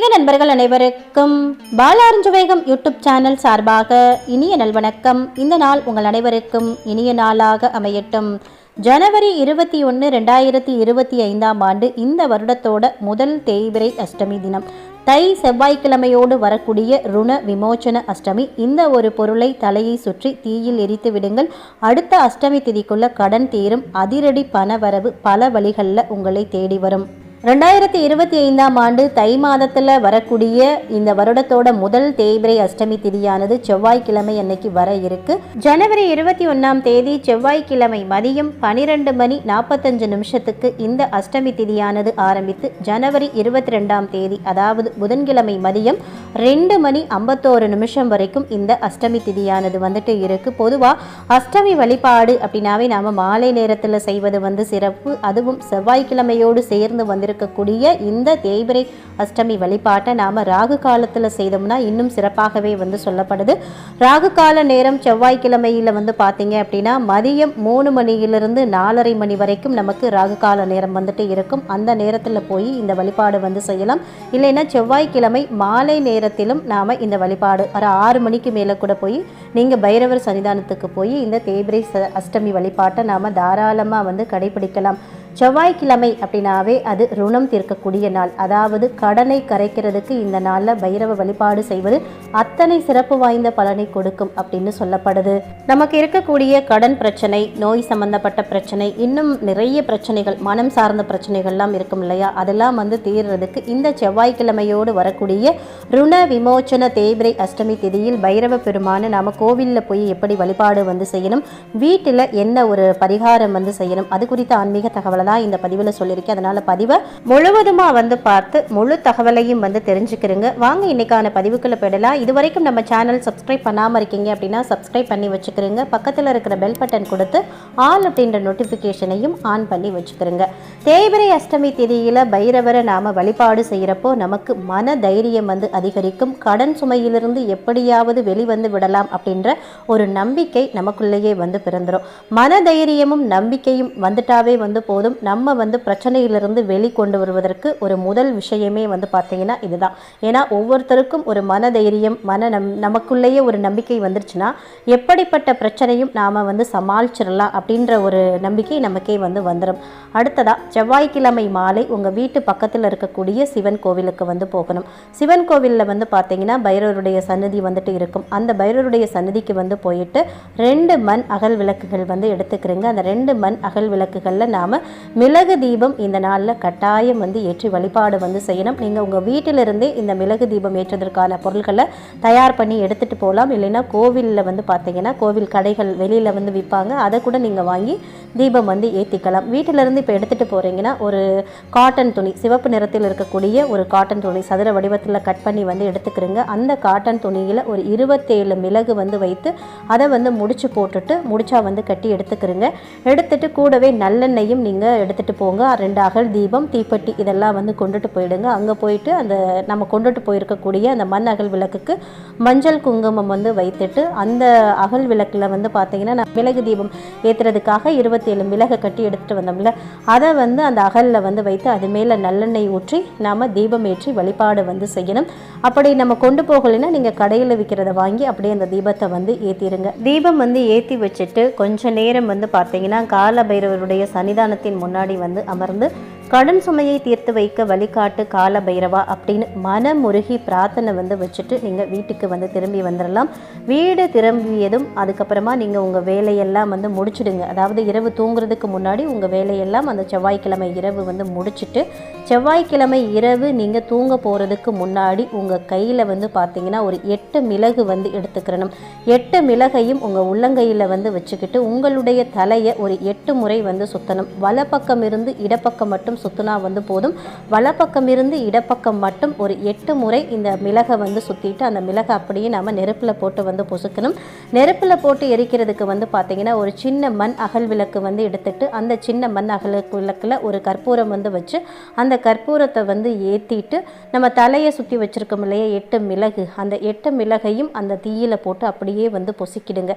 ஆன்மீக நண்பர்கள் அனைவருக்கும் பாலாரஞ்சவேகம் யூடியூப் சேனல் சார்பாக இனிய நல்வணக்கம் இந்த நாள் உங்கள் அனைவருக்கும் இனிய நாளாக அமையட்டும். ஜனவரி இருபத்தி ஒன்று ரெண்டாயிரத்தி இருபத்தி ஐந்தாம் ஆண்டு இந்த வருடத்தோட முதல் தேய்பிரை அஷ்டமி தினம். தை செவ்வாய்க்கிழமையோடு வரக்கூடிய ருண விமோச்சன அஷ்டமி. இந்த ஒரு பொருளை தலையை சுற்றி தீயில் எரித்து விடுங்கள். அடுத்த அஷ்டமி திதிக்குள்ள கடன் தீரும் அதிரடி பணவரவு பல வழிகளில் உங்களை தேடி வரும். ரெண்டாயிரத்தி இருபத்தி ஐந்தாம் ஆண்டு தை மாதத்தில் வரக்கூடிய இந்த வருடத்தோட முதல் தேய்பிரை அஷ்டமி திதியானது செவ்வாய்க்கிழமை அன்னைக்கு வர இருக்கு. ஜனவரி இருபத்தி ஒன்றாம் தேதி செவ்வாய்க்கிழமை மதியம் பனிரெண்டு மணி நாற்பத்தஞ்சு நிமிஷத்துக்கு இந்த அஷ்டமி திதியானது ஆரம்பித்து ஜனவரி இருபத்தி ரெண்டாம் தேதி அதாவது புதன்கிழமை மதியம் ரெண்டு மணி ஐம்பத்தோரு நிமிஷம் வரைக்கும் இந்த அஷ்டமி திதியானது வந்துட்டு இருக்கு. பொதுவாக அஷ்டமி வழிபாடு அப்படின்னாவே நாம் மாலை நேரத்தில் செய்வது வந்து சிறப்பு. அதுவும் செவ்வாய்க்கிழமையோடு சேர்ந்து இருக்கக்கூடிய இந்த தேய்பிரை அஷ்டமி வழிபாட்டை நாம் ராகு காலத்தில் செய்தோம்னா இன்னும் சிறப்பாகவே வந்து சொல்லப்படுது. ராகு கால நேரம் செவ்வாய்க்கிழமையில் வந்து பார்த்தீங்க அப்படின்னா மதியம் மூணு மணியிலிருந்து நாலரை மணி வரைக்கும் நமக்கு ராகு கால நேரம் வந்துட்டு இருக்கும். அந்த நேரத்தில் போய் இந்த வழிபாடு வந்து செய்யலாம். இல்லைன்னா செவ்வாய்க்கிழமை மாலை நேரத்திலும் நாம் இந்த வழிபாடு ஒரு ஆறு மணிக்கு மேலே கூட போய் நீங்கள் பைரவர் சன்னிதானத்துக்கு போய் இந்த தேய்பிரை ச- அஷ்டமி வழிபாட்டை நாம் தாராளமாக வந்து கடைபிடிக்கலாம். செவ்வாய்க்கிழமை அப்படின்னாவே அது ருணம் தீர்க்கக்கூடிய நாள். அதாவது கடனை கரைக்கிறதுக்கு இந்த நாளில் பைரவ வழிபாடு செய்வது அத்தனை சிறப்பு வாய்ந்த பலனை கொடுக்கும் அப்படின்னு சொல்லப்படுது. நமக்கு இருக்கக்கூடிய கடன் பிரச்சனை நோய் சம்பந்தப்பட்ட பிரச்சனை இன்னும் நிறைய பிரச்சனைகள் மனம் சார்ந்த பிரச்சனைகள்லாம் இருக்கும் இல்லையா? அதெல்லாம் வந்து தீர்றதுக்கு இந்த செவ்வாய்க்கிழமையோடு வரக்கூடிய ருண விமோச்சன தேய்பிரை அஷ்டமி திதியில் பைரவ பெருமானை நாம கோவிலில் போய் எப்படி வழிபாடு வந்து செய்யணும் வீட்டில் என்ன ஒரு பரிகாரம் வந்து செய்யணும் அது குறித்த ஆன்மீக தகவல் தான் இந்த பதிவில் சொல்லியிருக்கேன். அதனால பதிவை முழுவதுமாக வந்து பார்த்து முழு தகவலையும் வந்து தெரிஞ்சுக்கிறேங்க. வாங்க இன்றைக்கான பதிவுக்குள்ளே போயிடலாம். இது வரைக்கும் நம்ம சேனல் சப்ஸ்கிரைப் பண்ணாமல் இருக்கீங்க அப்படின்னா சப்ஸ்கிரைப் பண்ணி வச்சுக்கிறேங்க. பக்கத்தில் இருக்கிற பெல் பட்டன் கொடுத்து ஆல் அப்படின்ற நோட்டிஃபிகேஷனையும் ஆன் பண்ணி வச்சுக்கிறேங்க. தேய்பிரை அஷ்டமி திதியில் பைரவரை நாம வழிபாடு செய்கிறப்போ நமக்கு மன தைரியம் வந்து அதிகரிக்கும். கடன் சுமையிலிருந்து எப்படியாவது வெளிவந்து விடலாம் அப்படின்ற ஒரு நம்பிக்கை நமக்குள்ளேயே வந்து பிறந்துரும். மன தைரியமும் நம்பிக்கையும் வந்துட்டாவே வந்து போதும். நம்ம வந்து பிரச்சனையிலிருந்து வெளிக்கொண்டு வருவதற்கு ஒரு முதல் விஷயமே வந்து பார்த்தீங்கன்னா இதுதான். ஏன்னா ஒவ்வொருத்தருக்கும் ஒரு மன தைரியம் மன நம் நமக்குள்ளேயே ஒரு நம்பிக்கை வந்துருச்சுன்னா எப்படிப்பட்ட பிரச்சனையும் நாம் வந்து சமாளிச்சிடலாம் அப்படின்ற ஒரு நம்பிக்கை நமக்கே வந்து வந்துடும் அடுத்ததாக செவ்வாய்க்கிழமை மாலை உங்கள் வீட்டு பக்கத்தில் இருக்கக்கூடிய சிவன் கோவிலுக்கு வந்து போகணும். சிவன் கோவிலில் வந்து பார்த்தீங்கன்னா பைரவருடைய சன்னதி வந்துட்டு இருக்கும். அந்த பைரவருடைய சன்னதிக்கு வந்து போயிட்டு ரெண்டு மண் அகல் விளக்குகள் வந்து எடுத்துக்கிறீங்க. அந்த ரெண்டு மண் அகல் விளக்குகளில் நாம் மிளகு தீபம் இந்த நாளில் கட்டாயம் வந்து ஏற்றி வழிபாடு வந்து செய்யணும். நீங்கள் உங்கள் வீட்டிலிருந்தே இந்த மிளகு தீபம் ஏற்றுவதற்கான பொருட்களை தயார் பண்ணி எடுத்துகிட்டு போகலாம். இல்லைன்னா கோவிலில் வந்து பார்த்தீங்கன்னா கோவில் கடைகள் வெளியில் வந்து விற்பாங்க அதை கூட நீங்கள் வாங்கி தீபம் வந்து ஏற்றிக்கலாம் வீட்டிலிருந்து இப்போ எடுத்துகிட்டு போகிறீங்கன்னா ஒரு காட்டன் துணி சிவப்பு நிறத்தில் இருக்கக்கூடிய ஒரு காட்டன் துணி சதுர வடிவத்தில் கட் பண்ணி வந்து எடுத்துக்கிறீங்க. அந்த காட்டன் துணியில் ஒரு இருபத்தேழு மிளகு வந்து வைத்து அதை வந்து முடிச்சு போட்டுட்டு முடிச்சா வந்து கட்டி எடுத்துக்கிறீங்க. எடுத்துட்டு கூடவே நல்லெண்ணெயும் நீங்கள் எடுத்துகிட்டு போங்க. ரெண்டு அகல் தீபம் தீப்பெட்டி இதெல்லாம் வந்து கொண்டுட்டு போயிடுங்க. அங்கே போயிட்டு அந்த நம்ம கொண்டுட்டு போயிருக்கக்கூடிய அந்த மண் அகல் விளக்குக்கு மஞ்சள் குங்குமம் வந்து வைத்துட்டு அந்த அகல் விளக்கில் வந்து பார்த்தீங்கன்னா நான் மிளகு தீபம் ஏற்றுறதுக்காக இருபத்தேழு மிளகை கட்டி எடுத்துகிட்டு வந்தோம்ல. அதை வந்து அந்த அகலில் வந்து வைத்து அது மேலே நல்லெண்ணெய் ஊற்றி நாம் தீபம் ஏற்றி வழிபாடு வந்து செய்யணும். அப்படி நம்ம கொண்டு போகலைன்னா நீங்கள் கடையில் விற்கிறத வாங்கி அப்படியே அந்த தீபத்தை வந்து ஏற்றிடுங்க தீபம் வந்து ஏற்றி வச்சுட்டு கொஞ்ச நேரம் வந்து பார்த்தீங்கன்னா கால பைரவருடைய சன்னிதானத்தின் முன்னாடி வந்து அமர்ந்து கடன் சுமையை தீர்த்து வைக்க வழிகாட்டு கால பைரவா அப்படின்னு மனமுருகி பிரார்த்தனை வந்து வச்சுட்டு நீங்கள் வீட்டுக்கு வந்து திரும்பி வந்துடலாம் வீடு திரும்பியதும் அதுக்கப்புறமா நீங்கள் உங்கள் வேலையெல்லாம் வந்து முடிச்சிடுங்க. அதாவது இரவு தூங்குறதுக்கு முன்னாடி உங்கள் வேலையெல்லாம் அந்த செவ்வாய்க்கிழமை இரவு வந்து முடிச்சுட்டு செவ்வாய்க்கிழமை இரவு நீங்கள் தூங்க போகிறதுக்கு முன்னாடி உங்கள் கையில் வந்து பார்த்தீங்கன்னா ஒரு எட்டு மிளகு வந்து எடுத்துக்கிறணும் எட்டு மிளகையும் உங்கள் உள்ளங்கையில் வந்து வச்சுக்கிட்டு உங்களுடைய தலையை ஒரு எட்டு முறை வந்து சுத்தணும். வலப்பக்கம் இருந்து இடப்பக்கம் மட்டும் சுத்தினா வந்து போதும். வலப்பக்கம் இருந்து இடப்பக்கம் மட்டும் ஒரு எட்டு முறை இந்த மிளகை வந்து சுற்றிட்டு அந்த மிளகை அப்படியே நம்ம நெருப்பில் போட்டு வந்து பொசுக்கணும். நெருப்பில் போட்டு எரிக்கிறதுக்கு வந்து பார்த்தீங்கன்னா ஒரு சின்ன மண் அகல் விளக்கு வந்து எடுத்துட்டு அந்த சின்ன மண் அகல் விளக்கில் ஒரு கற்பூரம் வந்து வச்சு அந்த கற்பூரத்தை வந்து ஏற்றிட்டு நம்ம தலையை சுற்றி வச்சுருக்கோம் இல்லையா எட்டு மிளகு. அந்த எட்டு மிளகையும் அந்த தீயில் போட்டு அப்படியே வந்து பொசுக்கிடுங்க.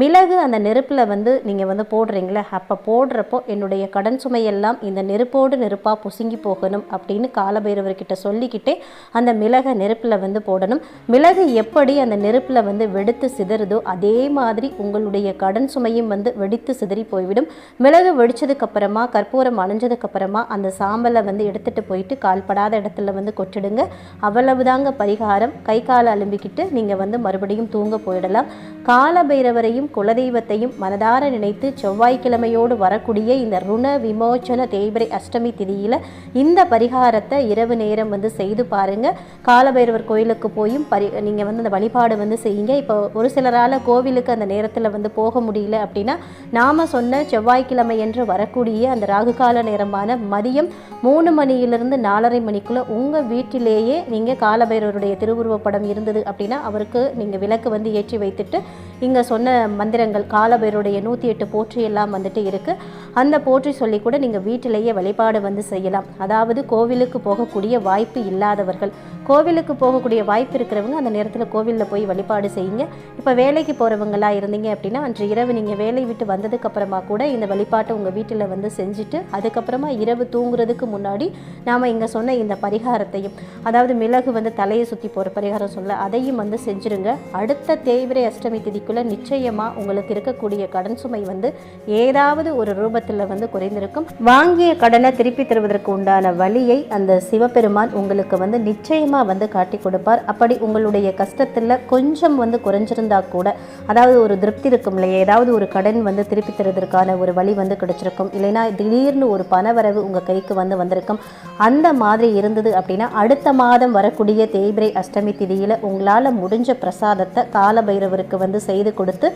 மிளகு அந்த நெருப்பில் வந்து நீங்கள் வந்து போடுறீங்களே அப்போ போடுறப்போ என்னுடைய கடன் சுமையெல்லாம் இந்த நெருப்போடு நெருப்பாக பொசுங்கி போகணும் அப்படின்னு காலபைரவர்கிட்ட சொல்லிக்கிட்டே அந்த மிளகை நெருப்பில் வந்து போடணும். மிளகு எப்படி அந்த நெருப்பில் வந்து வெடித்து சிதறுதோ அதே மாதிரி உங்களுடைய கடன் சுமையும் வந்து வெடித்து சிதறி போய்விடும். மிளகு வெடிச்சதுக்கப்புறமா கற்பூரம் அணைஞ்சதுக்கு அப்புறமா அந்த சாம்பலை வந்து எடுத்துட்டு போயிட்டு கால்படாத இடத்துல வந்து கொட்டிடுங்க. அவ்வளவுதாங்க பரிகாரம். கை காலை அலும்பிக்கிட்டு நீங்கள் வந்து மறுபடியும் தூங்க போயிடலாம். காலபைரவரையும் குலதெய்வத்தையும் மனதார நினைத்து செவ்வாய்க்கிழமையோடு வரக்கூடிய இந்த ருண விமோச்சன தேய்பிரை அஷ்டமி திதியில் இந்த பரிகாரத்தை இரவு நேரம் வந்து செய்து பாருங்கள் காலபைரவர் கோயிலுக்கு போயும் பரி நீங்கள் வந்து அந்த வழிபாடு வந்து செய்யுங்க. இப்போ ஒரு சிலரால் கோவிலுக்கு அந்த நேரத்தில் வந்து போக முடியல அப்படின்னா நாம் சொன்ன செவ்வாய்க்கிழமை என்று வரக்கூடிய அந்த ராகுகால நேரமான மதியம் மூணு மணியிலிருந்து நாலரை மணிக்குள்ளே உங்கள் வீட்டிலேயே நீங்கள் காலபைரவருடைய திருவுருவப் படம் இருந்தது அப்படின்னா அவருக்கு நீங்கள் விளக்கு வந்து ஏற்றி வைத்துட்டு இங்கே சொன்ன மந்திரங்கள் காலபைரவருடைய நூற்றி எட்டு போற்றி எல்லாம் வந்துட்டு இருக்குது அந்த போற்றி சொல்லி கூட நீங்கள் வீட்டிலேயே வழிபாடு வந்து செய்யலாம். அதாவது கோவிலுக்கு போகக்கூடிய வாய்ப்பு இல்லாதவர்கள். கோவிலுக்கு போகக்கூடிய வாய்ப்பு இருக்கிறவங்க அந்த நேரத்தில் கோவிலில் போய் வழிபாடு செய்யுங்க. இப்போ வேலைக்கு போகிறவங்களா இருந்தீங்க அப்படின்னா அன்று இரவு நீங்கள் வேலை விட்டு வந்ததுக்கப்புறமா கூட இந்த வழிபாட்டை உங்கள் வீட்டில் வந்து செஞ்சுட்டு அதுக்கப்புறமா இரவு தூங்குறதுக்கு முன்னாடி நாம் இங்கே சொன்ன இந்த பரிகாரத்தையும் அதாவது மிளகு வந்து தலையை சுற்றி போகிற பரிகாரம் சொல்ல அதையும் வந்து செஞ்சுருங்க. அடுத்த தேவிரை அஷ்டமி திதிக்குள்ளே நிச்சயமாக உங்களுக்கு இருக்கக்கூடிய கடன் சுமை வந்து ஏதாவது ஒரு ரூபத்தில் வந்து குறைந்திருக்கும். வாங்கிய கடனை திருப்பி தருவதற்கு உண்டான வழியை அந்த சிவபெருமான் உங்களுக்கு வந்து நிச்சயமாக வந்து காட்டி கொடுப்பார். அப்படி உங்களுடைய கஷ்டத்தில் கொஞ்சம் வந்து குறைஞ்சிருந்தா கூட அதாவது ஒரு திருப்தி இருக்கும் இல்லையா? ஏதாவது ஒரு கடன் வந்து திருப்பி தருவதற்கான ஒரு வழி வந்து கிடைச்சிருக்கும். இல்லைன்னா திடீர்னு ஒரு பணவரவு உங்கள் கைக்கு வந்து வந்திருக்கும். அந்த மாதிரி இருந்தது அப்படின்னா அடுத்த மாதம் வரக்கூடிய தேய்பிரை அஷ்டமி திதியில் உங்களால் முடிஞ்ச பிரசாதத்தை காலபைரவருக்கு வந்து செய்து கொடுத்து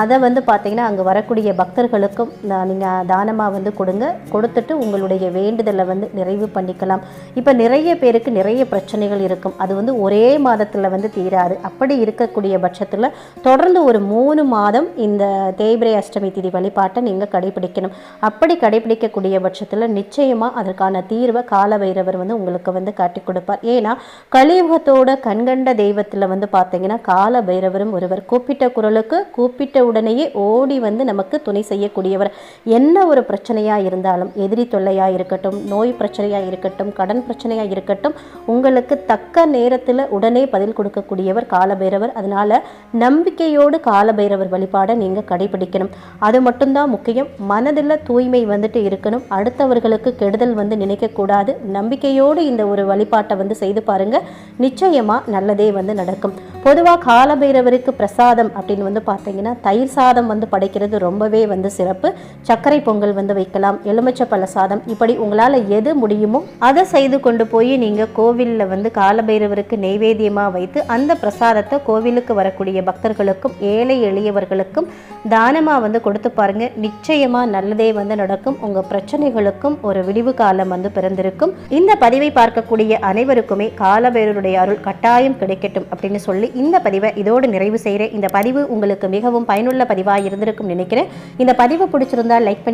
அதை வந்து பார்த்தீங்கன்னா அங்கே வரக்கூடிய பக்தர்களுக்கும் நீங்கள் தானமாக வந்து கொடுங்க. கொடுத்துட்டு உங்களுடைய வேண்டுதலை வந்து நிறைவு பண்ணிக்கலாம். இப்போ நிறைய பேருக்கு நிறைய பிரச்சனைகள் இருக்கும். அது வந்து ஒரே மாதத்தில் வந்து தீராது. அப்படி இருக்கக்கூடிய பட்சத்தில் தொடர்ந்து ஒரு மூணு மாதம் இந்த தேய்பிரை அஷ்டமி திதி வழிபாட்டை நீங்கள் கடைபிடிக்கணும். அப்படி கடைபிடிக்கக்கூடிய பட்சத்தில் நிச்சயமாக அதற்கான தீர்வை காலபைரவர் வந்து உங்களுக்கு வந்து காட்டி கொடுப்பார். ஏன்னா கலியுகத்தோட கண்கண்ட தெய்வத்தில் வந்து பார்த்தீங்கன்னா கால பைரவரும் ஒருவர். கூப்பிட்ட குரலுக்கு கூப்பிட்ட உடனேயே ஓடி வந்து நமக்கு துணை செய்யக்கூடியவர். என்ன ஒரு பிரச்சனையாக இருந்தாலும் எதிரி தொல்லையாக இருக்கட்டும் நோய் பிரச்சனையாக இருக்கட்டும் கடன் பிரச்சனையாக இருக்கட்டும் உங்களுக்கு தக்க நேரத்தில் உடனே பதில் கொடுக்கக்கூடியவர் காலபைரவர். அதனால் நம்பிக்கையோடு காலபைரவர் வழிபாடை நீங்கள் கடைபிடிக்கணும். அது மட்டும்தான் முக்கியம். மனதில் தூய்மை வந்துட்டு இருக்கணும். அடுத்தவர்களுக்கு கெடுதல் வந்து நினைக்கக்கூடாது. நம்பிக்கையோடு இந்த ஒரு வழிபாட்டை வந்து செய்து பாருங்க. நிச்சயமா நல்லதே வந்து நடக்கும். பொதுவாக காலபைரவருக்கு பிரசாதம் அப்படின்னு வந்து பார்த்தீங்கன்னா தயிர் சாதம் வந்து படைக்கிறது ரொம்பவே வந்து சிறப்பு. சர்க்கரை பொங்கல் வந்து வைக்கலாம். எலுமிச்சை பழ சாதம். இப்படி உங்களால் எது முடியுமோ அதை செய்து கொண்டு போய் நீங்கள் கோவிலில் வந்து காலபைரவருக்கு நெய்வேத்தியமாக வைத்து அந்த பிரசாதத்தை கோவிலுக்கு வரக்கூடிய பக்தர்களுக்கும் ஏழை எளியவர்களுக்கும் தானமாக வந்து கொடுத்து பாருங்க. நிச்சயமாக நல்லதே வந்து நடக்கும். உங்கள் பிரச்சனைகளுக்கும் ஒரு விடிவு காலம் வந்து பிறந்திருக்கும். இந்த பதிவை பார்க்கக்கூடிய அனைவருக்குமே காலபைரவருடைய அருள் கட்டாயம் கிடைக்கட்டும் அப்படின்னு சொல்லி இந்த பதிவை இதோடு நிறைவு செய்கிறேன் இந்த பதிவு உங்களுக்கு மிகவும் பயனுள்ள பதிவாக இருந்திருக்கும் நினைக்கிறேன். இந்த பதிவு பிடிச்சிருந்தா லைக் பண்ணி